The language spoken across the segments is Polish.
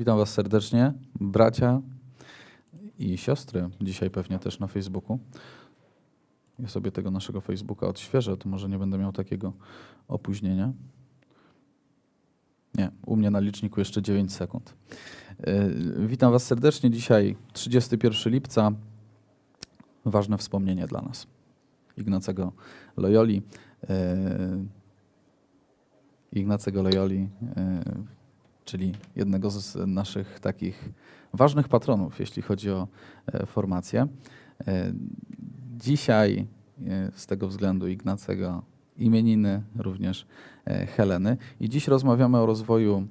Witam Was serdecznie, bracia i siostry, dzisiaj pewnie też na Facebooku. Ja sobie tego naszego Facebooka odświeżę, to może nie będę miał takiego opóźnienia. Nie, u mnie na liczniku jeszcze 9 sekund. Yy, Witam Was serdecznie. Dzisiaj 31 lipca. Ważne wspomnienie dla nas. Ignacego Loyoli. yy, Ignacego Loyoli, yy, czyli jednego z naszych takich ważnych patronów, jeśli chodzi o e, formację. E, Dzisiaj e, z tego względu Ignacego imieniny również Heleny. I dziś rozmawiamy o rozwoju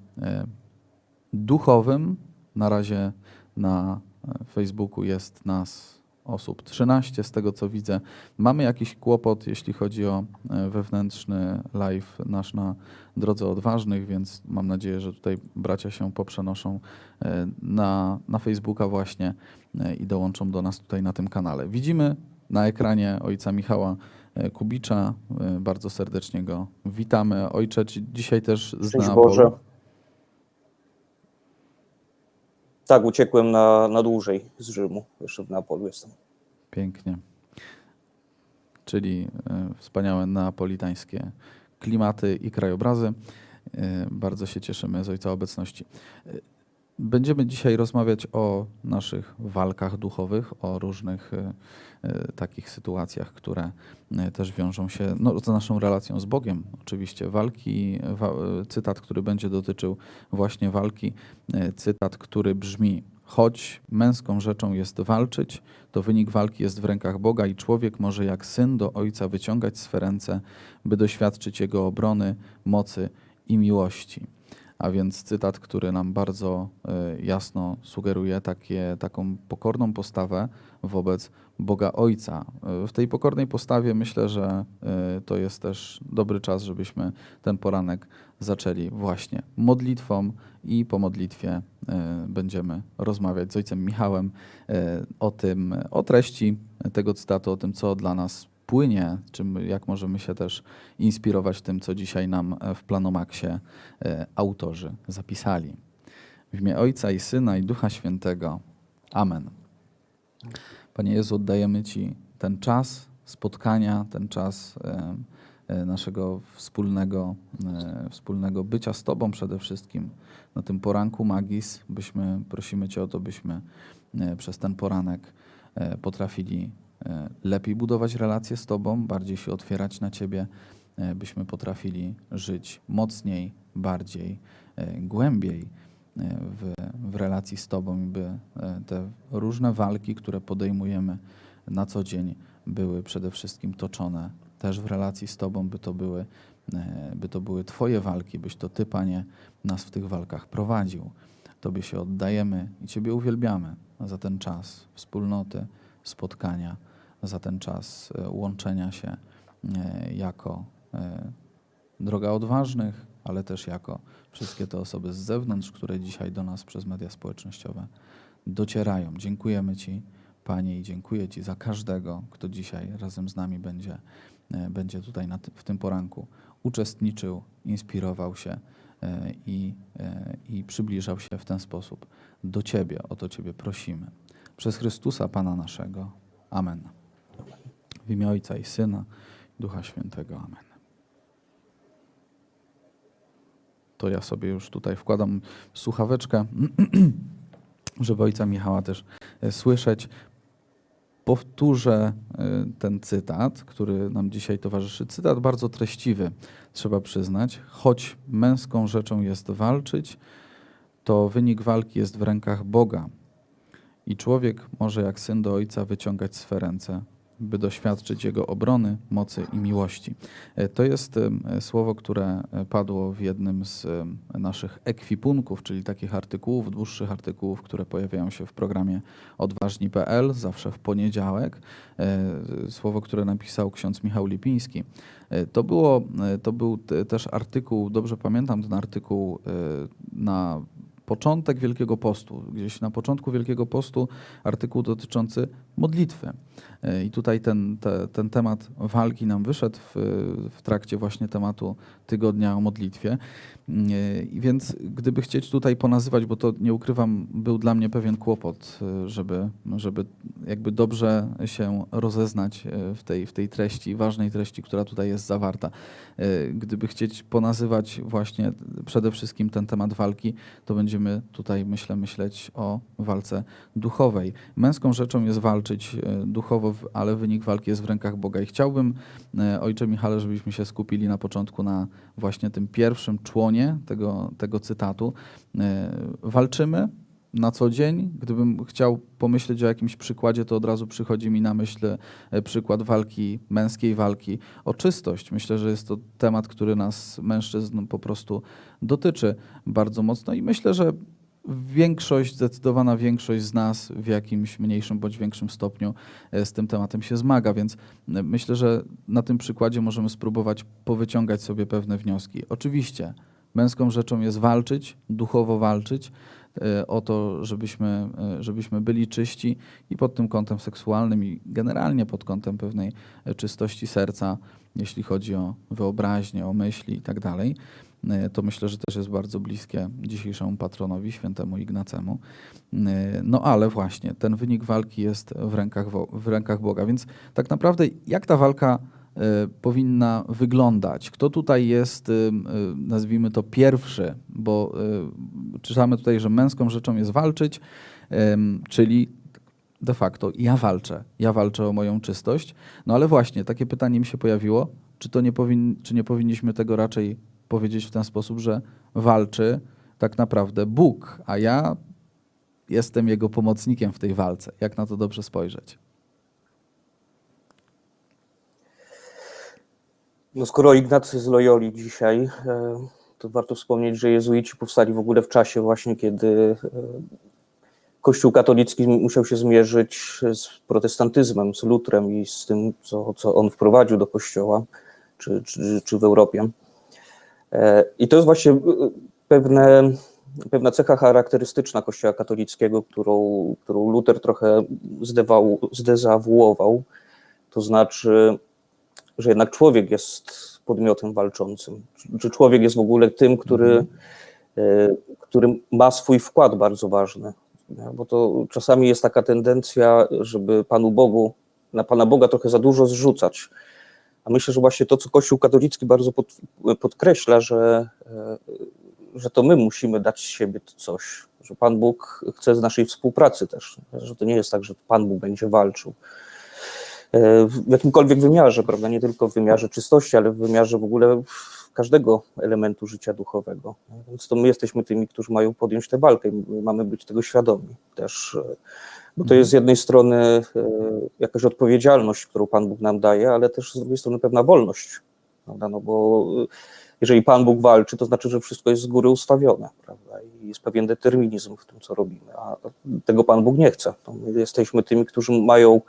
duchowym. Na razie na Facebooku jest nas osób 13, z tego co widzę. Mamy jakiś kłopot, jeśli chodzi o e, wewnętrzny live nasz na Drodze Odważnych, więc mam nadzieję, że tutaj bracia się poprzenoszą e, na, na Facebooka właśnie e, i dołączą do nas tutaj na tym kanale. Widzimy na ekranie ojca Michała Kubicza. Bardzo serdecznie go witamy. Ojcze, dzisiaj też z. Boże. Tak, uciekłem na, na dłużej z Rzymu. Jeszcze w Neapolu jestem. Pięknie. Czyli e, wspaniałe neapolitańskie klimaty i krajobrazy. E, bardzo się cieszymy z Ojca obecności. E, Będziemy dzisiaj rozmawiać o naszych walkach duchowych, o różnych takich sytuacjach, które też wiążą się no, z naszą relacją z Bogiem. Oczywiście walki, wa, cytat, który będzie dotyczył właśnie walki, cytat, który brzmi: Choć męską rzeczą jest walczyć, to wynik walki jest w rękach Boga i człowiek może jak syn do ojca wyciągać swe ręce, by doświadczyć jego obrony, mocy i miłości. A więc cytat, który nam bardzo e, jasno sugeruje takie, taką pokorną postawę wobec Boga Ojca. E, W tej pokornej postawie myślę, że e, to jest też dobry czas, żebyśmy ten poranek zaczęli właśnie modlitwą i po modlitwie będziemy rozmawiać z ojcem Michałem o tym, o treści tego cytatu, o tym, co dla nas płynie, czym, jak możemy się też inspirować tym, co dzisiaj nam e, w Planomaksie e, autorzy zapisali. W imię Ojca i Syna i Ducha Świętego. Amen. Panie Jezu, oddajemy Ci ten czas spotkania, ten czas e, naszego wspólnego, wspólnego bycia z Tobą przede wszystkim na tym poranku Magis. Byśmy, prosimy Cię o to, byśmy przez ten poranek potrafili lepiej budować relacje z Tobą, bardziej się otwierać na Ciebie, e, byśmy potrafili żyć mocniej, bardziej, e, głębiej e, w, w relacji z Tobą i by e, te różne walki, które podejmujemy na co dzień, były przede wszystkim toczone też w relacji z Tobą, by to były, e, by to były Twoje walki, byś to Ty, Panie, nas w tych walkach prowadził. Tobie się oddajemy i Ciebie uwielbiamy za ten czas wspólnoty, spotkania, za ten czas e, łączenia się e, jako e, droga odważnych, ale też jako wszystkie te osoby z zewnątrz, które dzisiaj do nas przez media społecznościowe docierają. Dziękujemy Ci, Panie, i dziękuję Ci za każdego, kto dzisiaj razem z nami będzie, będzie tutaj w tym poranku uczestniczył, inspirował się i, i przybliżał się w ten sposób do Ciebie. O to Ciebie prosimy. Przez Chrystusa, Pana naszego. Amen. W imię Ojca i Syna, Ducha Świętego. Amen. To ja sobie już tutaj wkładam słuchaweczkę, żeby Ojca Michała też e, słyszeć. Powtórzę e, ten cytat, który nam dzisiaj towarzyszy. Cytat bardzo treściwy, trzeba przyznać. Choć męską rzeczą jest walczyć, to wynik walki jest w rękach Boga. I człowiek może jak syn do ojca wyciągać swe ręce, by doświadczyć jego obrony, mocy i miłości. E, To jest słowo, które e, padło w jednym z naszych ekwipunków, czyli takich artykułów, dłuższych artykułów, które pojawiają się w programie odważni.pl, zawsze w poniedziałek. E, Słowo, które napisał ksiądz Michał Lipiński. To, było, to był te- też artykuł, dobrze pamiętam ten artykuł na początek Wielkiego Postu. Gdzieś na początku Wielkiego Postu artykuł dotyczący modlitwy. E, I tutaj ten, te, ten temat walki nam wyszedł w, w trakcie właśnie tematu tygodnia o modlitwie. E, I Więc gdyby chcieć tutaj ponazywać, bo to nie ukrywam, był dla mnie pewien kłopot, e, żeby, żeby jakby dobrze się rozeznać w tej, w tej treści, ważnej treści, która tutaj jest zawarta. Gdyby chcieć ponazywać właśnie przede wszystkim ten temat walki, to będziemy tutaj, myślę, myśleć o walce duchowej. Męską rzeczą jest walczyć e, duchowo, ale wynik walki jest w rękach Boga. I chciałbym, e, ojcze Michale, żebyśmy się skupili na początku na właśnie tym pierwszym członie tego, tego cytatu. E, Walczymy na co dzień. Gdybym chciał pomyśleć o jakimś przykładzie, to od razu przychodzi mi na myśl przykład walki, męskiej walki o czystość. Myślę, że jest to temat, który nas, mężczyzn, po prostu dotyczy bardzo mocno i myślę, że większość, zdecydowana większość z nas w jakimś mniejszym bądź większym stopniu e, z tym tematem się zmaga, więc e, myślę, że na tym przykładzie możemy spróbować powyciągać sobie pewne wnioski. Oczywiście męską rzeczą jest walczyć, duchowo walczyć e, o to, żebyśmy, żebyśmy byli czyści i pod tym kątem seksualnym i generalnie pod kątem pewnej czystości serca, jeśli chodzi o wyobraźnię, o myśli i tak To myślę, że też jest bardzo bliskie dzisiejszemu patronowi, świętemu Ignacemu. E, No ale właśnie, ten wynik walki jest w rękach, w rękach Boga. Więc tak naprawdę, jak ta walka e, powinna wyglądać? Kto tutaj jest, nazwijmy to, pierwszy? Bo czytamy tutaj, że męską rzeczą jest walczyć, czyli de facto ja walczę. Ja walczę o moją czystość. No ale właśnie, takie pytanie mi się pojawiło, czy, to nie powin, czy nie powinniśmy tego raczej powiedzieć w ten sposób, że walczy tak naprawdę Bóg, a ja jestem Jego pomocnikiem w tej walce. Jak na to dobrze spojrzeć? No skoro Ignacy z Loyoli dzisiaj, e, to warto wspomnieć, że jezuici powstali w ogóle w czasie właśnie, kiedy e, Kościół katolicki musiał się zmierzyć z protestantyzmem, z Lutrem i z tym, co, co on wprowadził do Kościoła, czy, czy, czy w Europie. E, I to jest właśnie e, pewne, pewna cecha charakterystyczna Kościoła katolickiego, którą, którą Luter trochę zdewał, zdezawuował, to znaczy że jednak człowiek jest podmiotem walczącym. Czy człowiek jest w ogóle tym, który, e, który ma swój wkład bardzo ważny. Bo to czasami jest taka tendencja, żeby Panu Bogu, na Pana Boga trochę za dużo zrzucać. Myślę, że właśnie to, co Kościół katolicki bardzo pod, podkreśla, że, e, że to my musimy dać z siebie coś, że Pan Bóg chce z naszej współpracy też, że to nie jest tak, że Pan Bóg będzie walczył e, w jakimkolwiek wymiarze, prawda? Nie tylko w wymiarze czystości, ale w wymiarze w ogóle każdego elementu życia duchowego. Więc to my jesteśmy tymi, którzy mają podjąć tę walkę i my mamy być tego świadomi też. Bo to jest z jednej strony e, jakaś odpowiedzialność, którą Pan Bóg nam daje, ale też z drugiej strony pewna wolność. Prawda? No bo e, jeżeli Pan Bóg walczy, to znaczy, że wszystko jest z góry ustawione, prawda? I jest pewien determinizm w tym, co robimy, a tego Pan Bóg nie chce. To my jesteśmy tymi, którzy mają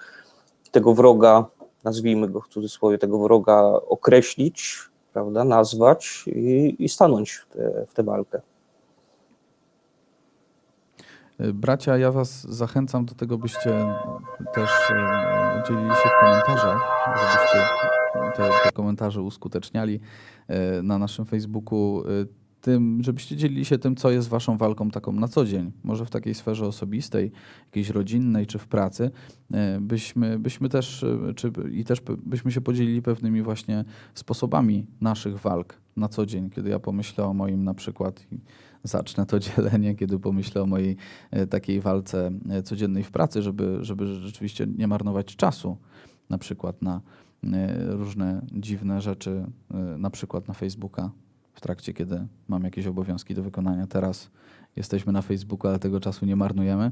tego wroga, nazwijmy go w cudzysłowie, tego wroga określić, prawda, nazwać i, i stanąć w tę walkę. Y, Bracia, ja Was zachęcam do tego, byście też y, dzielili się w komentarzach, żebyście te, te komentarze uskuteczniali y, na naszym Facebooku. Tym, żebyście dzielili się tym, co jest Waszą walką taką na co dzień, może w takiej sferze osobistej, jakiejś rodzinnej czy w pracy, byśmy, byśmy też, czy, i też by- byśmy się podzielili pewnymi właśnie sposobami naszych walk na co dzień, kiedy ja pomyślę o moim na przykład zacznę to dzielenie, kiedy pomyślę o mojej e, takiej walce e, codziennej w pracy, żeby, żeby rzeczywiście nie marnować czasu na przykład na e, różne dziwne rzeczy, na przykład na Facebooka w trakcie, kiedy mam jakieś obowiązki do wykonania. Teraz jesteśmy na Facebooku, ale tego czasu nie marnujemy.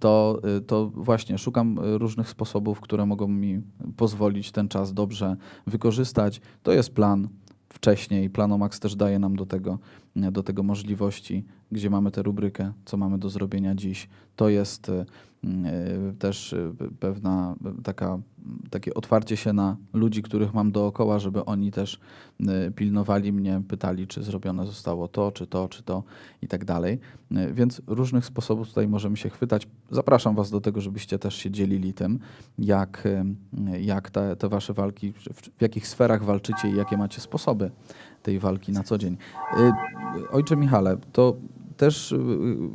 To, to właśnie szukam różnych sposobów, które mogą mi pozwolić ten czas dobrze wykorzystać. To jest plan wcześniej. Planomax też daje nam do tego, do tego możliwości, gdzie mamy tę rubrykę, co mamy do zrobienia dziś. To jest też y, pewna y, taka takie otwarcie się na ludzi, których mam dookoła, żeby oni też y, pilnowali mnie, pytali, czy zrobione zostało to, czy to, czy to i tak dalej. Y, Więc różnych sposobów tutaj możemy się chwytać. Zapraszam Was do tego, żebyście też się dzielili tym, jak, y, jak te, te Wasze walki, w, jakich sferach walczycie i jakie macie sposoby tej walki na co dzień. Y, Ojcze Michale, to też y,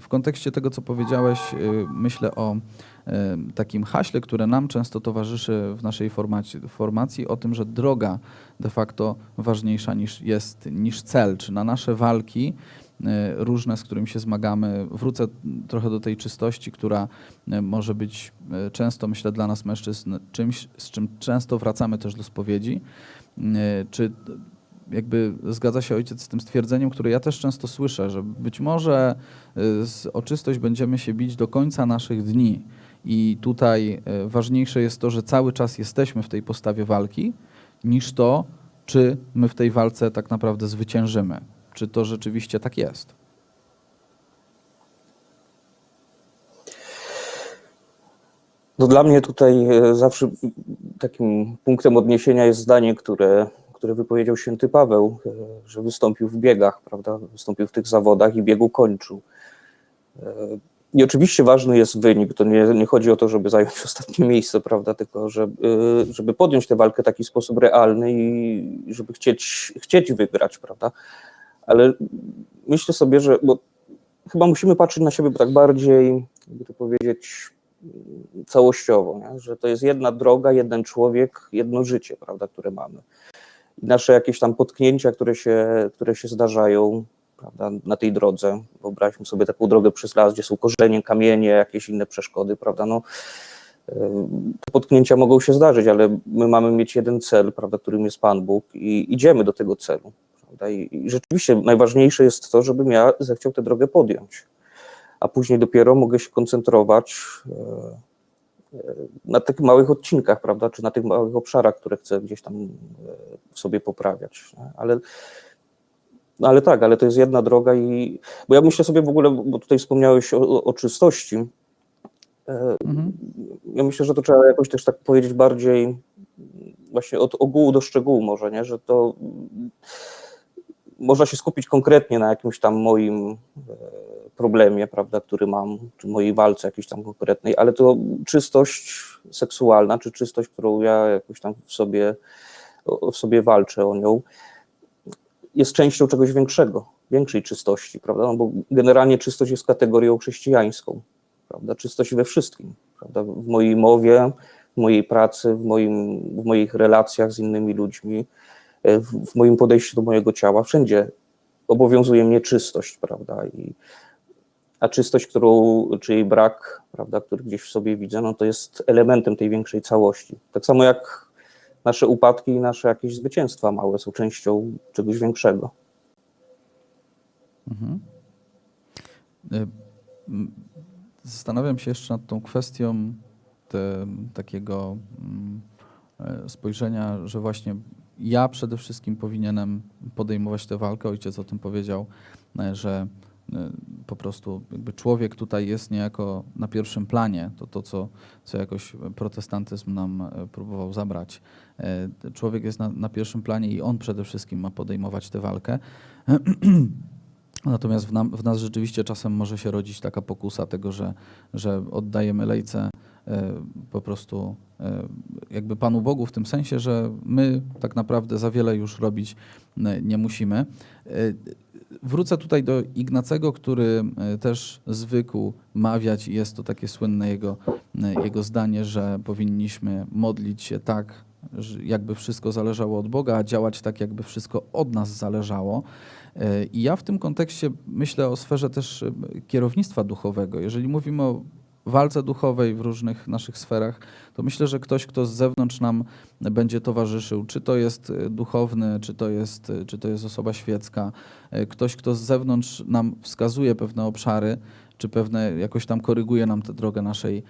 w kontekście tego, co powiedziałeś, y, myślę o y, takim haśle, które nam często towarzyszy w naszej formacji, formacji o tym, że droga de facto ważniejsza niż jest niż cel, czy na nasze walki y, różne, z którymi się zmagamy. Wrócę trochę do tej czystości, która y, może być y, często, myślę, dla nas mężczyzn czymś, z czym często wracamy też do spowiedzi. Y, Czy jakby zgadza się ojciec z tym stwierdzeniem, które ja też często słyszę, że być może y, o czystość będziemy się bić do końca naszych dni. I tutaj y, ważniejsze jest to, że cały czas jesteśmy w tej postawie walki, niż to, czy my w tej walce tak naprawdę zwyciężymy. Czy to rzeczywiście tak jest? No dla mnie tutaj e, zawsze takim punktem odniesienia jest zdanie, które, które wypowiedział święty Paweł, e, że wystąpił w biegach, prawda? Wystąpił w tych zawodach i biegu kończył. E, I oczywiście ważny jest wynik. To nie, nie chodzi o to, żeby zająć ostatnie miejsce, prawda? Tylko żeby, żeby podjąć tę walkę w taki sposób realny i żeby chcieć, chcieć wygrać, prawda? Ale myślę sobie, że bo chyba musimy patrzeć na siebie tak bardziej, jakby to powiedzieć, całościowo, nie? że to jest jedna droga, jeden człowiek, jedno życie, prawda, które mamy. Nasze jakieś tam potknięcia, które się, które się zdarzają prawda, na tej drodze, wyobraźmy sobie taką drogę przez las, gdzie są korzenie, kamienie, jakieś inne przeszkody, prawda, no, te potknięcia mogą się zdarzyć, ale my mamy mieć jeden cel, prawda, którym jest Pan Bóg i idziemy do tego celu. Prawda? I, I rzeczywiście najważniejsze jest to, żebym ja zechciał tę drogę podjąć a później dopiero mogę się koncentrować e, na tych małych odcinkach, prawda, czy na tych małych obszarach, które chcę gdzieś tam e, sobie poprawiać. Ale, no ale tak, ale to jest jedna droga i, bo ja myślę sobie w ogóle, bo tutaj wspomniałeś o, o czystości, e, Mhm. ja myślę, że to trzeba jakoś też tak powiedzieć bardziej właśnie od ogółu do szczegółu może, nie, że to można się skupić konkretnie na jakimś tam moim e, problemie, prawda, który mam, czy mojej walce jakiejś tam konkretnej, ale to czystość seksualna, czy czystość, którą ja jakoś tam w sobie, w sobie walczę o nią, jest częścią czegoś większego, większej czystości, prawda, no bo generalnie czystość jest kategorią chrześcijańską, prawda, czystość we wszystkim, prawda, w mojej mowie, w mojej pracy, w, moim, w moich relacjach z innymi ludźmi, w, w moim podejściu do mojego ciała, wszędzie obowiązuje mnie czystość, prawda, i a czystość, którą, czy jej brak, prawda, który gdzieś w sobie widzę, no to jest elementem tej większej całości. Tak samo jak nasze upadki i nasze jakieś zwycięstwa małe są częścią czegoś większego. Mhm. Y, m, Zastanawiam się jeszcze nad tą kwestią te, takiego mm, e, spojrzenia, że właśnie ja przede wszystkim powinienem podejmować tę walkę. Ojciec o tym powiedział, e, że po prostu jakby człowiek tutaj jest niejako na pierwszym planie. To to, co, co jakoś protestantyzm nam e, próbował zabrać. E, Człowiek jest na, na pierwszym planie i on przede wszystkim ma podejmować tę walkę. Natomiast w, nam, w nas rzeczywiście czasem może się rodzić taka pokusa tego, że, że oddajemy lejce po prostu e, jakby Panu Bogu w tym sensie, że my tak naprawdę za wiele już robić e, nie musimy. E, Wrócę tutaj do Ignacego, który e, też zwykł mawiać i jest to takie słynne jego, e, jego zdanie, że powinniśmy modlić się tak, jakby wszystko zależało od Boga, a działać tak, jakby wszystko od nas zależało. E, I ja w tym kontekście myślę o sferze też e, kierownictwa duchowego. Jeżeli mówimy o walce duchowej w różnych naszych sferach, to myślę, że ktoś, kto z zewnątrz nam będzie towarzyszył, czy to jest e, duchowny, czy to jest, e, czy to jest osoba świecka, e, ktoś, kto z zewnątrz nam wskazuje pewne obszary, czy pewne jakoś tam koryguje nam tę drogę naszej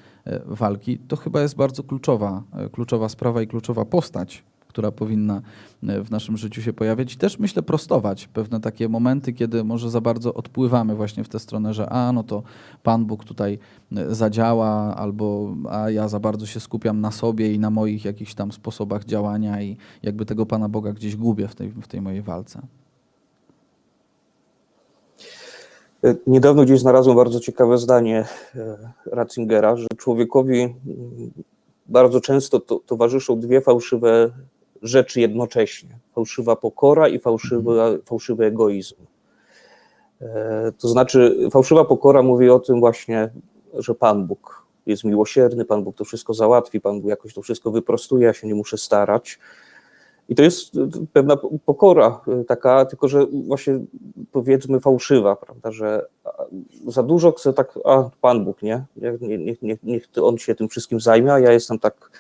walki, to chyba jest bardzo kluczowa, kluczowa sprawa i kluczowa postać, która powinna e, w naszym życiu się pojawiać i też myślę prostować pewne takie momenty, kiedy może za bardzo odpływamy właśnie w tę stronę, że a no to Pan Bóg tutaj e, zadziała, albo a ja za bardzo się skupiam na sobie i na moich jakichś tam sposobach działania i jakby tego Pana Boga gdzieś gubię w tej, w tej mojej walce. E, Niedawno gdzieś znalazłem bardzo ciekawe zdanie Ratzingera, że człowiekowi mm, bardzo często to, towarzyszą dwie fałszywe rzeczy jednocześnie. Fałszywa pokora i fałszywy, fałszywy egoizm. E, To znaczy, fałszywa pokora mówi o tym właśnie, że Pan Bóg jest miłosierny, Pan Bóg to wszystko załatwi, Pan Bóg jakoś to wszystko wyprostuje, ja się nie muszę starać. I to jest y, pewna po- pokora y, taka, tylko że właśnie powiedzmy fałszywa, prawda, że za dużo chce tak, a Pan Bóg, nie? Niech, niech, niech, On się tym wszystkim zajmie, a ja jestem tak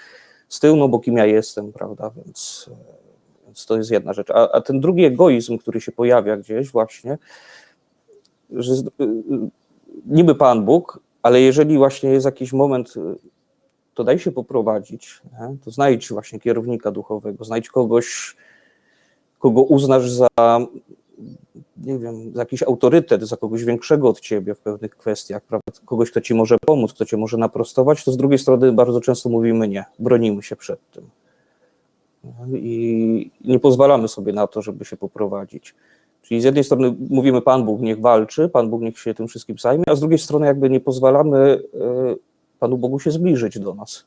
z tyłu, no bo kim ja jestem, prawda, więc, e, więc to jest jedna rzecz. A, a ten drugi egoizm, który się pojawia gdzieś właśnie, że y, niby Pan Bóg, ale jeżeli właśnie jest jakiś moment y, to daj się poprowadzić, nie? to znajdź właśnie kierownika duchowego, znajdź kogoś, kogo uznasz za, nie wiem, za jakiś autorytet, za kogoś większego od ciebie w pewnych kwestiach, prawda? kogoś, kto ci może pomóc, kto cię może naprostować, to z drugiej strony bardzo często mówimy nie, bronimy się przed tym. I nie pozwalamy sobie na to, żeby się poprowadzić. Czyli z jednej strony mówimy, Pan Bóg niech walczy, Pan Bóg niech się tym wszystkim zajmie, a z drugiej strony jakby nie pozwalamy e, Panu Bogu się zbliżyć do nas,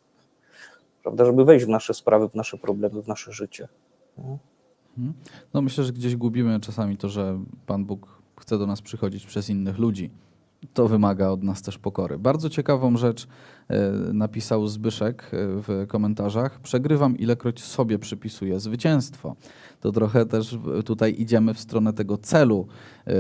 prawda, żeby wejść w nasze sprawy, w nasze problemy, w nasze życie. Mhm. No myślę, że gdzieś gubimy czasami to, że Pan Bóg chce do nas przychodzić przez innych ludzi. To wymaga od nas też pokory. Bardzo ciekawą rzecz e, napisał Zbyszek e, w komentarzach. Przegrywam, ilekroć sobie przypisuję zwycięstwo. To trochę też tutaj idziemy w stronę tego celu, e,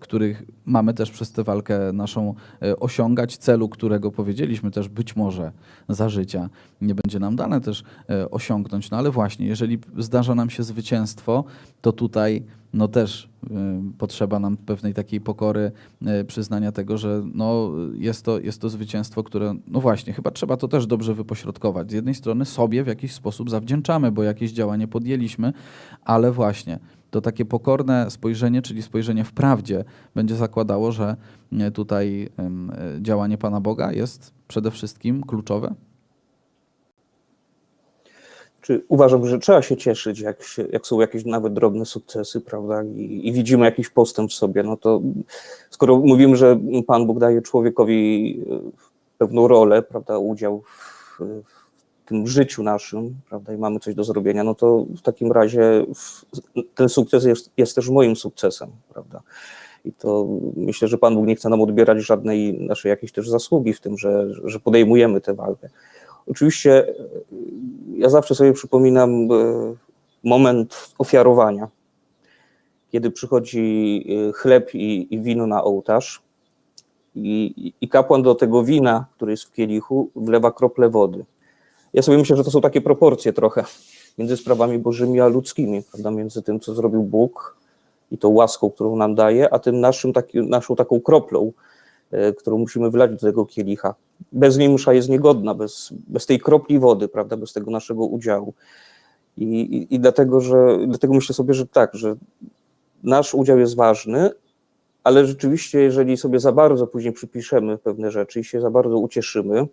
których mamy też przez tę walkę naszą osiągać, celu, którego powiedzieliśmy też być może za życia nie będzie nam dane też osiągnąć. No ale właśnie, jeżeli zdarza nam się zwycięstwo, to tutaj no też e, potrzeba nam pewnej takiej pokory, e, przyznania tego, że no jest to, jest to zwycięstwo, które, no właśnie, chyba trzeba to też dobrze wypośrodkować. Z jednej strony sobie w jakiś sposób zawdzięczamy, bo jakieś działanie podjęliśmy, ale właśnie to takie pokorne spojrzenie, czyli spojrzenie w prawdzie, będzie zakładało, że e, tutaj działanie Pana Boga jest przede wszystkim kluczowe. Czy uważam, że trzeba się cieszyć, jak, się, jak są jakieś nawet drobne sukcesy, prawda, i, i widzimy jakiś postęp w sobie, no to skoro mówimy, że Pan Bóg daje człowiekowi e, pewną rolę, prawda, udział w, w tym życiu naszym, prawda, i mamy coś do zrobienia, no to w takim razie ten sukces jest, jest też moim sukcesem, prawda. I to myślę, że Pan Bóg nie chce nam odbierać żadnej naszej jakiejś też zasługi w tym, że, że podejmujemy tę walkę. Oczywiście ja zawsze sobie przypominam e, moment ofiarowania, kiedy przychodzi e, chleb i, i wino na ołtarz i, i kapłan do tego wina, który jest w kielichu, wlewa krople wody. Ja sobie myślę, że to są takie proporcje trochę między sprawami bożymi a ludzkimi, prawda? między tym, co zrobił Bóg i tą łaską, którą nam daje, a tym naszym, taki, naszą taką kroplą, którą musimy wlać do tego kielicha. Bez niej msza jest niegodna, bez, bez tej kropli wody, prawda, bez tego naszego udziału. I, i, I dlatego, że dlatego myślę sobie, że tak, że nasz udział jest ważny, ale rzeczywiście, jeżeli sobie za bardzo później przypiszemy pewne rzeczy i się za bardzo ucieszymy,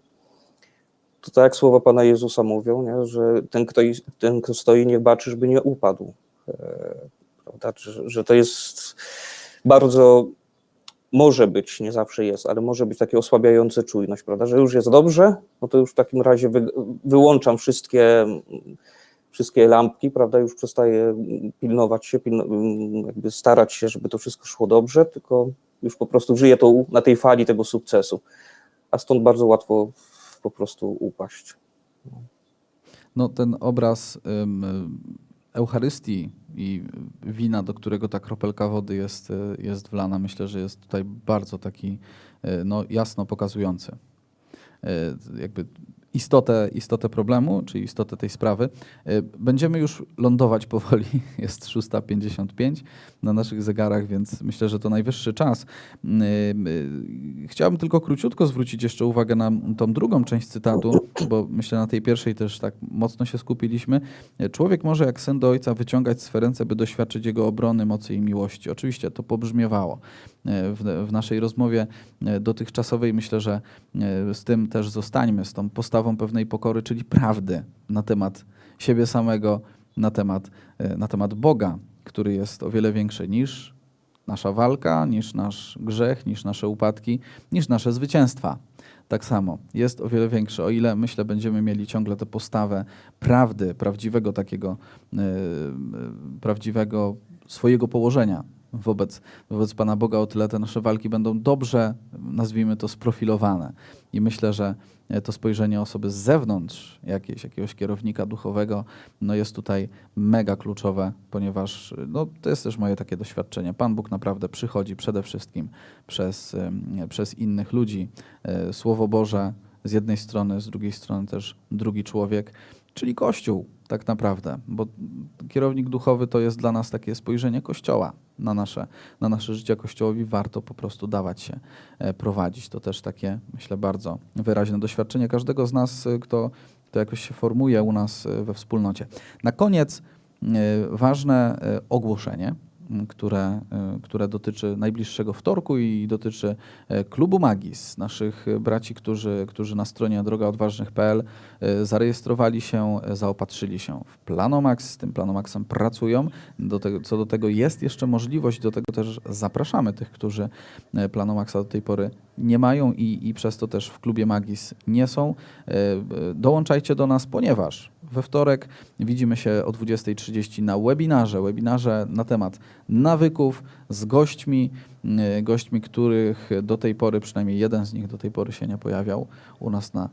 to tak słowa Pana Jezusa mówią, nie, że ten kto, ten, kto stoi, nie baczy, żeby nie upadł. E, prawda? Że, że to jest bardzo może być, nie zawsze jest, ale może być takie osłabiające czujność, prawda, że już jest dobrze, no to już w takim razie wy, wyłączam wszystkie, wszystkie lampki, prawda, już przestaję pilnować się, pilno, jakby starać się, żeby to wszystko szło dobrze, tylko już po prostu żyję to na tej fali tego sukcesu, a stąd bardzo łatwo po prostu upaść. No, ten obraz Eucharystii i wina, do którego ta kropelka wody jest, y, jest wlana, myślę, że jest tutaj bardzo taki y, no, jasno pokazujący. Y, Jakby istotę, istotę problemu, czy istotę tej sprawy. E, Będziemy już lądować powoli, jest 6.55 na naszych zegarach, więc myślę, że to najwyższy czas. Chciałbym tylko króciutko zwrócić jeszcze uwagę na tą drugą część cytatu, bo myślę na tej pierwszej też tak mocno się skupiliśmy. Człowiek może jak syn do ojca wyciągać swe ręce, by doświadczyć jego obrony, mocy i miłości. Oczywiście to pobrzmiewało e, w, w naszej rozmowie e, dotychczasowej. Myślę, że e, z tym też zostańmy, z tą postawą pewnej pokory, czyli prawdy na temat siebie samego, na temat, na temat Boga, który jest o wiele większy niż nasza walka, niż nasz grzech, niż nasze upadki, niż nasze zwycięstwa. Tak samo jest o wiele większy. O ile myślę, będziemy mieli ciągle tę postawę prawdy, prawdziwego takiego, e, e, prawdziwego swojego położenia wobec, wobec Pana Boga, o tyle te nasze walki będą dobrze, nazwijmy to, sprofilowane. I myślę, że e, to spojrzenie osoby z zewnątrz, jakiegoś, jakiegoś kierownika duchowego, no jest tutaj mega kluczowe, ponieważ no, to jest też moje takie doświadczenie. Pan Bóg naprawdę przychodzi przede wszystkim przez, przez innych ludzi. E, Słowo Boże z jednej strony, z drugiej strony też drugi człowiek, czyli Kościół tak naprawdę, bo kierownik duchowy to jest dla nas takie spojrzenie Kościoła na nasze, na nasze życie. Kościołowi warto po prostu dawać się e, prowadzić. To też takie, myślę, bardzo wyraźne doświadczenie każdego z nas, e, kto, kto jakoś się formuje u nas e, we wspólnocie. Na koniec ważne ogłoszenie, które, e, które dotyczy najbliższego wtorku i dotyczy e, klubu Magis, naszych e, braci, którzy, którzy na stronie drogaodważnych.pl zarejestrowali się, zaopatrzyli się w Planomax, z tym Planomaxem pracują. Do tego, co do tego jest jeszcze możliwość, do tego też zapraszamy tych, którzy Planomaxa do tej pory nie mają i, i przez to też w klubie Magis nie są. E, e, Dołączajcie do nas, ponieważ we wtorek widzimy się o 20.30 na webinarze, webinarze na temat nawyków z gośćmi, e, gośćmi, których do tej pory, przynajmniej jeden z nich do tej pory się nie pojawiał u nas na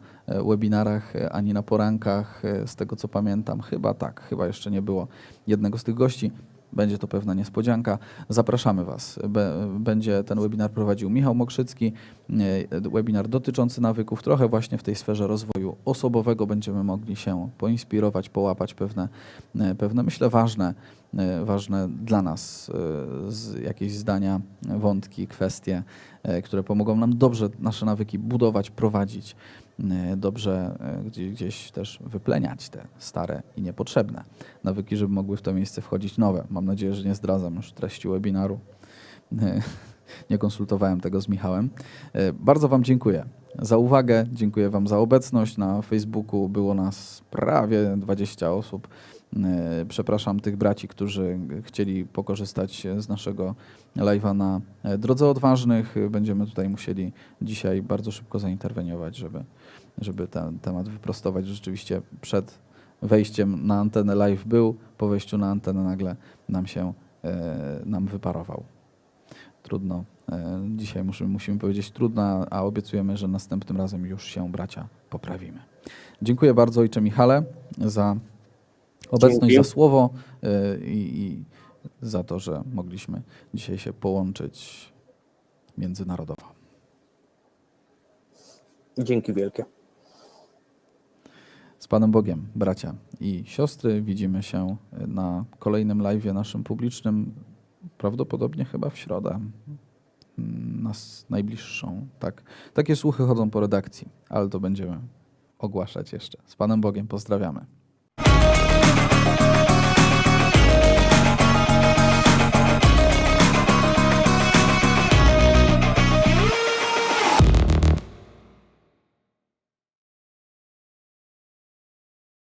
webinarach ani na porankach, z tego co pamiętam. Chyba tak, chyba jeszcze nie było jednego z tych gości. Będzie to pewna niespodzianka. Zapraszamy Was. Będzie ten webinar prowadził Michał Mokrzycki. E, Webinar dotyczący nawyków, trochę właśnie w tej sferze rozwoju osobowego będziemy mogli się poinspirować, połapać pewne, e, pewne myślę, ważne, e, ważne dla nas jakieś zdania, wątki, kwestie, które pomogą nam dobrze nasze nawyki budować, prowadzić, dobrze e, gdzieś, gdzieś też wypleniać te stare i niepotrzebne nawyki, żeby mogły w to miejsce wchodzić nowe. Mam nadzieję, że nie zdradzam już treści webinaru. Nie konsultowałem tego z Michałem. Bardzo Wam dziękuję za uwagę, dziękuję Wam za obecność. Na Facebooku było nas prawie 20 osób. Przepraszam tych braci, którzy chcieli pokorzystać z naszego live'a na Drodze Odważnych. Będziemy tutaj musieli dzisiaj bardzo szybko zainterweniować, żeby, żeby ten temat wyprostować. Rzeczywiście przed wejściem na antenę live był, po wejściu na antenę nagle nam się e, nam wyparował. Trudno. E, dzisiaj musimy, musimy powiedzieć trudno, a obiecujemy, że następnym razem już się bracia poprawimy. Dziękuję bardzo ojcze Michale za obecność, Dzięki. za słowo e, i, i za to, że mogliśmy dzisiaj się połączyć międzynarodowo. Dzięki wielkie. Z Panem Bogiem, bracia i siostry. Widzimy się na kolejnym live naszym publicznym, prawdopodobnie chyba w środę, nas najbliższą. Tak. Takie słuchy chodzą po redakcji, ale to będziemy ogłaszać jeszcze. Z Panem Bogiem pozdrawiamy.